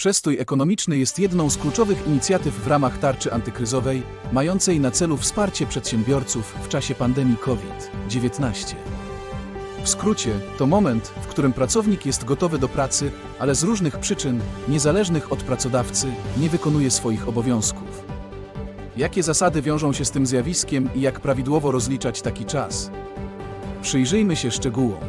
Przestój ekonomiczny jest jedną z kluczowych inicjatyw w ramach tarczy antykryzowej, mającej na celu wsparcie przedsiębiorców w czasie pandemii COVID-19. W skrócie, to moment, w którym pracownik jest gotowy do pracy, ale z różnych przyczyn, niezależnych od pracodawcy, nie wykonuje swoich obowiązków. Jakie zasady wiążą się z tym zjawiskiem i jak prawidłowo rozliczać taki czas? Przyjrzyjmy się szczegółom.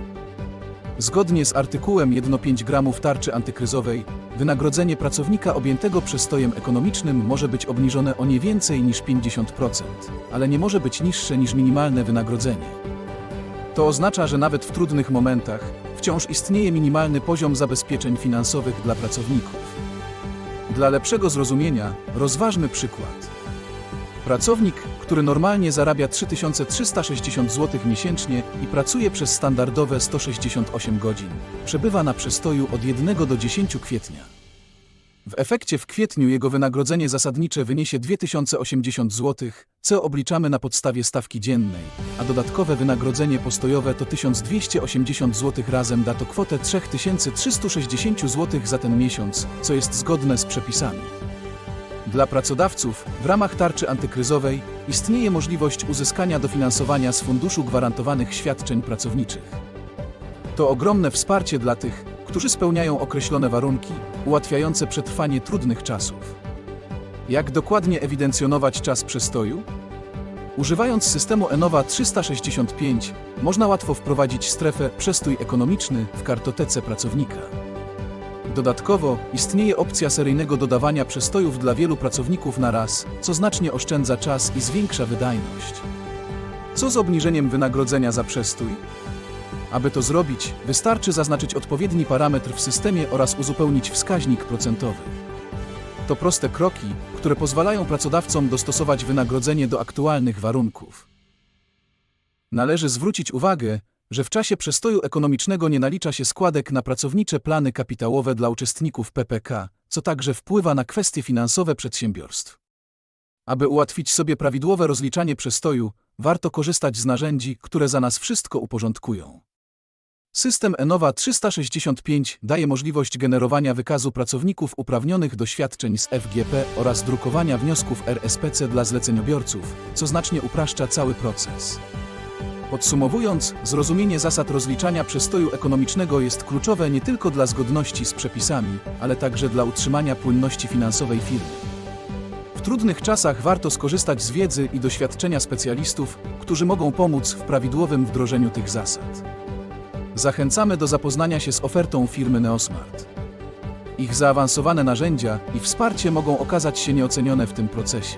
Zgodnie z artykułem 1.5 gramów tarczy antykryzowej, wynagrodzenie pracownika objętego przestojem ekonomicznym może być obniżone o nie więcej niż 50%, ale nie może być niższe niż minimalne wynagrodzenie. To oznacza, że nawet w trudnych momentach wciąż istnieje minimalny poziom zabezpieczeń finansowych dla pracowników. Dla lepszego zrozumienia rozważmy przykład. Pracownik, który normalnie zarabia 3360 zł miesięcznie i pracuje przez standardowe 168 godzin, przebywa na przestoju od 1 do 10 kwietnia. W efekcie w kwietniu jego wynagrodzenie zasadnicze wyniesie 2080 zł, co obliczamy na podstawie stawki dziennej, a dodatkowe wynagrodzenie postojowe to 1280 zł razem da to kwotę 3360 zł za ten miesiąc, co jest zgodne z przepisami. Dla pracodawców w ramach tarczy antykryzowej istnieje możliwość uzyskania dofinansowania z Funduszu Gwarantowanych Świadczeń Pracowniczych. To ogromne wsparcie dla tych, którzy spełniają określone warunki, ułatwiające przetrwanie trudnych czasów. Jak dokładnie ewidencjonować czas przestoju? Używając systemu ENOWA 365 można łatwo wprowadzić strefę przestój ekonomiczny w kartotece pracownika. Dodatkowo istnieje opcja seryjnego dodawania przestojów dla wielu pracowników na raz, co znacznie oszczędza czas i zwiększa wydajność. Co z obniżeniem wynagrodzenia za przestój? Aby to zrobić, wystarczy zaznaczyć odpowiedni parametr w systemie oraz uzupełnić wskaźnik procentowy. To proste kroki, które pozwalają pracodawcom dostosować wynagrodzenie do aktualnych warunków. Należy zwrócić uwagę, że w czasie przestoju ekonomicznego nie nalicza się składek na pracownicze plany kapitałowe dla uczestników PPK, co także wpływa na kwestie finansowe przedsiębiorstw. Aby ułatwić sobie prawidłowe rozliczanie przestoju, warto korzystać z narzędzi, które za nas wszystko uporządkują. System ENOWA 365 daje możliwość generowania wykazu pracowników uprawnionych do świadczeń z FGP oraz drukowania wniosków RSPC dla zleceniobiorców, co znacznie upraszcza cały proces. Podsumowując, zrozumienie zasad rozliczania przestoju ekonomicznego jest kluczowe nie tylko dla zgodności z przepisami, ale także dla utrzymania płynności finansowej firmy. W trudnych czasach warto skorzystać z wiedzy i doświadczenia specjalistów, którzy mogą pomóc w prawidłowym wdrożeniu tych zasad. Zachęcamy do zapoznania się z ofertą firmy Neosmart. Ich zaawansowane narzędzia i wsparcie mogą okazać się nieocenione w tym procesie.